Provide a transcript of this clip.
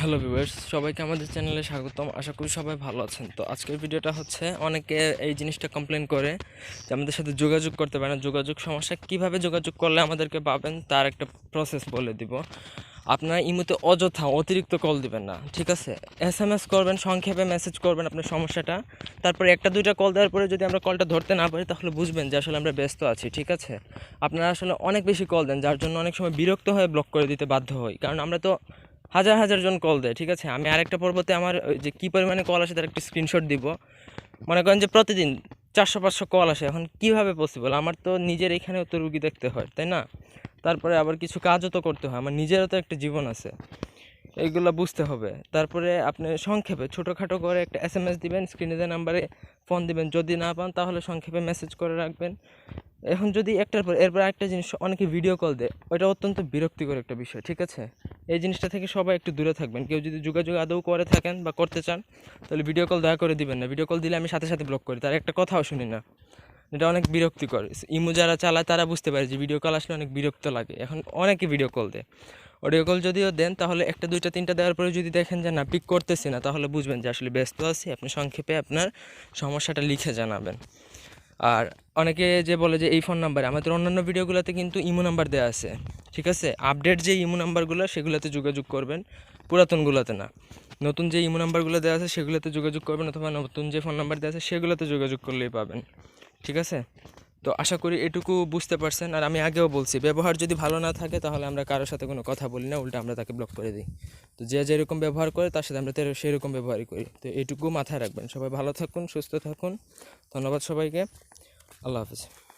Hello viewers, সবাইকে আমাদের চ্যানেলে স্বাগতম। আশা করি সবাই ভালো আছেন। তো আজকের ভিডিওটা হচ্ছে অনেকে এই জিনিসটা কমপ্লেন করে যে আমাদের সাথে যোগাযোগ করতে পারে না। যোগাযোগ সমস্যা, কীভাবে যোগাযোগ করলে আমাদেরকে পাবেন তার একটা প্রসেস বলে দিব। আপনারা ইমুতে অযথা, অতিরিক্ত কল দিবেন না, ঠিক আছে? এস এম এস করবেন, সংক্ষেপে মেসেজ করবেন আপনার সমস্যাটা। তারপরে একটা, দুইটা কল দেওয়ার পরে যদি আমরা কলটা ধরতে না পারি, তাহলে বুঝবেন যে আসলে আমরা ব্যস্ত আছি, ঠিক আছে? আপনারা আসলে অনেক বেশি কল দেন, যার জন্য অনেক সময় বিরক্ত হয়ে ব্লক করে দিতে বাধ্য হই। কারণ আমরা তো হাজার হাজার জন কল দেয়, ঠিক আছে? আমি আরেকটা পর্বতে আমার যে কী পরিমাণে কল আসে তার একটা স্ক্রিনশট দিব। মনে করেন যে প্রতিদিন চারশো, পাঁচশো কল আসে, এখন কীভাবে পসিবল আমার তো নিজের এখানেও তো রুগী দেখতে হয়, তাই না? তারপরে আবার কিছু কাজও তো করতে হয়, আমার নিজেরও তো একটা জীবন আছে। এইগুলো বুঝতে হবে। তারপরে আপনি সংক্ষেপে ছোটোখাটো করে একটা এস এম এস দিবেন স্ক্রিনে যে নাম্বারে ফোন দিবেন। যদি না পান, তাহলে সংক্ষেপে মেসেজ করে রাখবেন। এখন যদি একটার পর, এরপর একটা জিনিস, অনেকে ভিডিও কল দেয়, ওইটা অত্যন্ত বিরক্তিকর একটা বিষয়, ঠিক আছে? এই জিনিসটা থেকে সবাই একটু দূরে থাকবেন। কেউ যদি যোগাযোগ আদৌ করে থাকেন বা করতে চান, তাহলে ভিডিও কল দয়া করে দিবেন না। ভিডিও কল দিলে আমি সাথে সাথে ব্লক করি। তার একটা কথাও শুনি না। এটা অনেক বিরক্তিকর। ইমো যারা চালায়, তারা বুঝতে পারে যে ভিডিও কল আসলে অনেক বিরক্ত লাগে। এখন অনেকে ভিডিও কল দেয়। অডিও কল যদিও দেন, তাহলে একটা, দুইটা, তিনটা দেওয়ার পরে যদি দেখেন যে না পিক করতেছি না, তাহলে বুঝবেন যে আসলে ব্যস্ত আছি, আপনি সংক্ষেপে আপনার সমস্যাটা লিখে জানাবেন। আর অনেকে যে বলে যে এই ফোন নাম্বারে আমাদের অন্যান্য ভিডিওগুলোতে কিন্তু ইমো নাম্বার দেওয়া আছে, ঠিক আছে? আপডেট যে ইমো নাম্বারগুলো সেগুলোতে যোগাযোগ করবেন, পুরাতনগুলোতে না। নতুন যে ইমো নাম্বারগুলো দেওয়া আছে, সেগুলোতে যোগাযোগ করবেন, অথবা নতুন যে ফোন নাম্বার দেওয়া আছে, সেগুলোতে যোগাযোগ করলেই পাবেন, ঠিক আছে? তো আশা করি এটুকু বুঝতে পারছেন। আর আমি আগেও বলছি, ব্যবহার যদি ভালো না থাকে তাহলে আমরা কারোর সাথে কোনো কথা বলি না, উল্টা আমরা তাকে ব্লক করে দিই। তো যে যেরকম ব্যবহার করে তার সাথে আমরা সেরকম ব্যবহারই করি। তো এটুকু মাথায় রাখবেন। সবাই ভালো থাকুন, সুস্থ থাকুন। ধন্যবাদ সবাইকে। আল্লাহ হাফিজ।